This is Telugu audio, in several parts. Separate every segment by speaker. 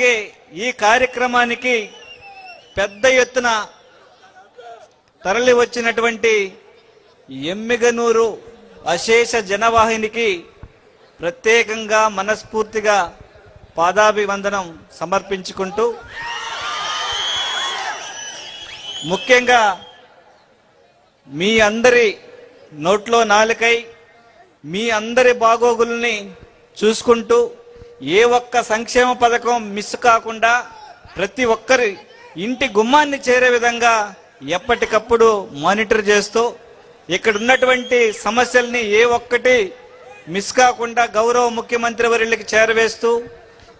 Speaker 1: అలాగే ఈ కార్యక్రమానికి పెద్ద ఎత్తున తరలి వచ్చినటువంటి ఎమ్మిగనూరు అశేష జనవాహినికి ప్రత్యేకంగా మనస్ఫూర్తిగా పాదాభివందనం సమర్పించుకుంటూ ముఖ్యంగా మీ అందరి నోట్లో నాలుకై మీ అందరి బాగోగుల్ని చూసుకుంటూ ఏ ఒక్క సంక్షేమ పథకం మిస్ కాకుండా ప్రతి ఒక్కరి ఇంటి గుమ్మాన్ని చేరే విధంగా ఎప్పటికప్పుడు మానిటర్ చేస్తూ ఇక్కడ ఉన్నటువంటి సమస్యల్ని ఏ ఒక్కటి మిస్ కాకుండా గౌరవ ముఖ్యమంత్రి వర్యులకి చేరవేస్తూ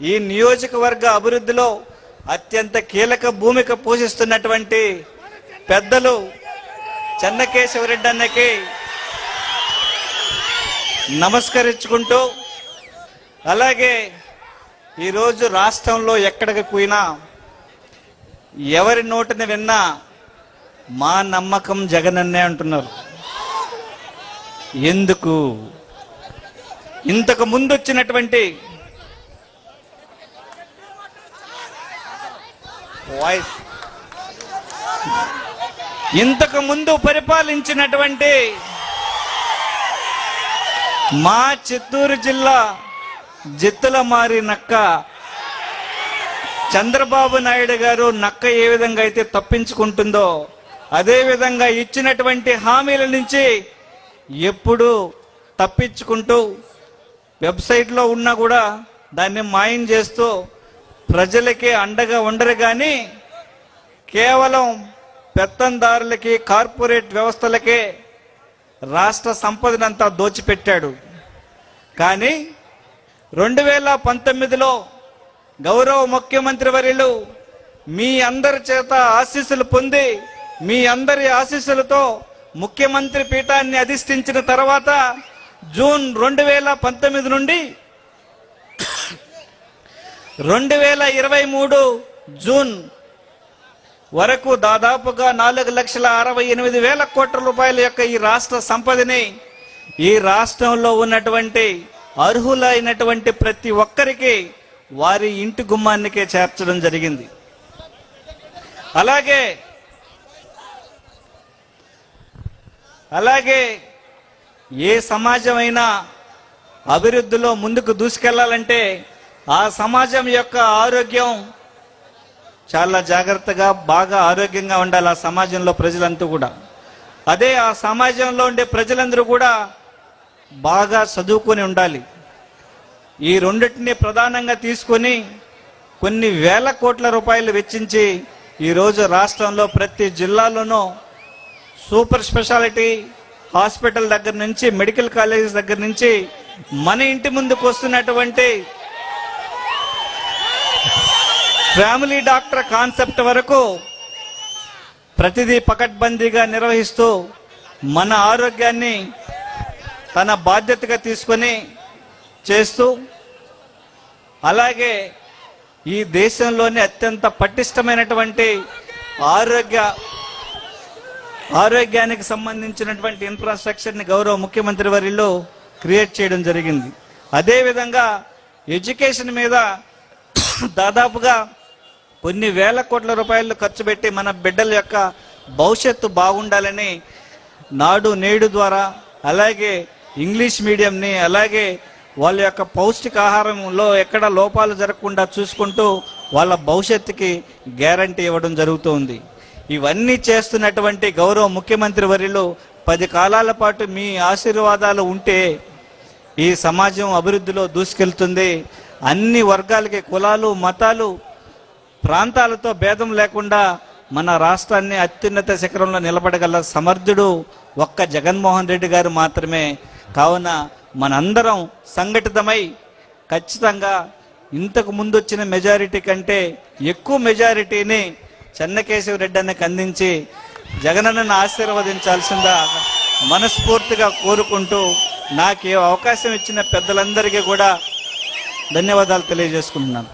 Speaker 1: ఈ నియోజకవర్గ అభివృద్ధిలో అత్యంత కీలక భూమిక పోషిస్తున్నటువంటి పెద్దలు చెన్నకేశవరెడ్డి అన్నకి నమస్కరించుకుంటూ అలాగే ఈరోజు రాష్ట్రంలో ఎక్కడికి పోయినా ఎవరి నోటిని విన్నా మా నమ్మకం జగనన్నే అంటున్నారు. ఎందుకు? ఇంతకు ముందు వచ్చినటువంటి వాయిస్. ఇంతకు ముందు పరిపాలించినటువంటి మా చిత్తూరు జిల్లా జిత్తుల మారి నక్క. చంద్రబాబు నాయుడు గారు నక్క ఏ విధంగా అయితే తప్పించుకుంటుందో అదే విధంగా ఇచ్చినటువంటి హామీల నుంచి ఎప్పుడు తప్పించుకుంటూ వెబ్సైట్లో ఉన్నా కూడా దాన్ని మాయం చేస్తూ ప్రజలకి అండగా ఉండరు కానీ కేవలం పెత్తందారులకి కార్పొరేట్ వ్యవస్థలకే రాష్ట్ర సంపదనంతా దోచిపెట్టాడు. కానీ రెండు వేల పంతొమ్మిదిలో గౌరవ ముఖ్యమంత్రి వర్యులు మీ అందరి చేత ఆశీస్సులు పొంది మీ అందరి ఆశీస్సులతో ముఖ్యమంత్రి పీఠాన్ని అధిష్ఠించిన తర్వాత జూన్ రెండు వేల పంతొమ్మిది నుండి రెండు వేల ఇరవై మూడు జూన్ వరకు దాదాపుగా నాలుగు లక్షల అరవై ఎనిమిది వేల కోట్ల రూపాయల యొక్క ఈ రాష్ట్ర సంపదని ఈ రాష్ట్రంలో ఉన్నటువంటి అర్హులైనటువంటి ప్రతి ఒక్కరికి వారి ఇంటి గుమ్మానికే చేర్చడం జరిగింది. అలాగే అలాగే ఏ సమాజమైనా అభివృద్ధిలో ముందుకు దూసుకెళ్ళాలంటే ఆ సమాజం యొక్క ఆరోగ్యం చాలా జాగ్రత్తగా బాగా ఆరోగ్యంగా ఉండాలి ఆ సమాజంలో ప్రజలంతా కూడా. అదే ఆ సమాజంలో ఉండే ప్రజలందరూ కూడా బాగా చదువుకొని ఉండాలి. ఈ రెండింటిని ప్రధానంగా తీసుకొని కొన్ని వేల కోట్ల రూపాయలు వెచ్చించి ఈరోజు రాష్ట్రంలో ప్రతి జిల్లాలోనూ సూపర్ స్పెషాలిటీ హాస్పిటల్ దగ్గర నుంచి మెడికల్ కాలేజెస్ దగ్గర నుంచి మన ఇంటి ముందుకు వస్తున్నటువంటి ఫ్యామిలీ డాక్టర్ కాన్సెప్ట్ వరకు ప్రతిదీ పకడ్బందీగా నిర్వహిస్తూ మన ఆరోగ్యాన్ని తన బాధ్యతగా తీసుకొని చేస్తూ అలాగే ఈ దేశంలోని అత్యంత పటిష్టమైనటువంటి ఆరోగ్య ఆరోగ్యానికి సంబంధించినటువంటి ఇన్ఫ్రాస్ట్రక్చర్ని గౌరవ ముఖ్యమంత్రి వారిలో క్రియేట్ చేయడం జరిగింది. అదేవిధంగా ఎడ్యుకేషన్ మీద దాదాపుగా కొన్ని వేల కోట్ల రూపాయలు ఖర్చు పెట్టి మన బిడ్డల యొక్క భవిష్యత్తు బాగుండాలని నాడు నేడు ద్వారా అలాగే ఇంగ్లీష్ మీడియంని అలాగే వాళ్ళ యొక్క పౌష్టికాహారంలో ఎక్కడ లోపాలు జరగకుండా చూసుకుంటూ వాళ్ళ భవిష్యత్తుకి గ్యారంటీ ఇవ్వడం జరుగుతుంది. ఇవన్నీ చేస్తున్నటువంటి గౌరవ ముఖ్యమంత్రి వర్యులు పది కాలాల పాటు మీ ఆశీర్వాదాలు ఉంటే ఈ సమాజం అభివృద్ధిలో దూసుకెళ్తుంది. అన్ని వర్గాలకి కులాలు మతాలు ప్రాంతాలతో భేదం లేకుండా మన రాష్ట్రాన్ని అత్యున్నత శిఖరంలో నిలబడగల సమర్థుడు ఒక్క జగన్మోహన్ రెడ్డి గారు మాత్రమే. కావున మనందరం సంఘటితమై ఖచ్చితంగా ఇంతకు ముందు వచ్చిన మెజారిటీ కంటే ఎక్కువ మెజారిటీని చెన్నకేశవ రెడ్డి అన్నకి అందించి జగనన్నను ఆశీర్వదించాల్సిందా మనస్ఫూర్తిగా కోరుకుంటూ నాకు ఏ అవకాశం ఇచ్చిన పెద్దలందరికీ కూడా ధన్యవాదాలు తెలియజేసుకుంటున్నాను.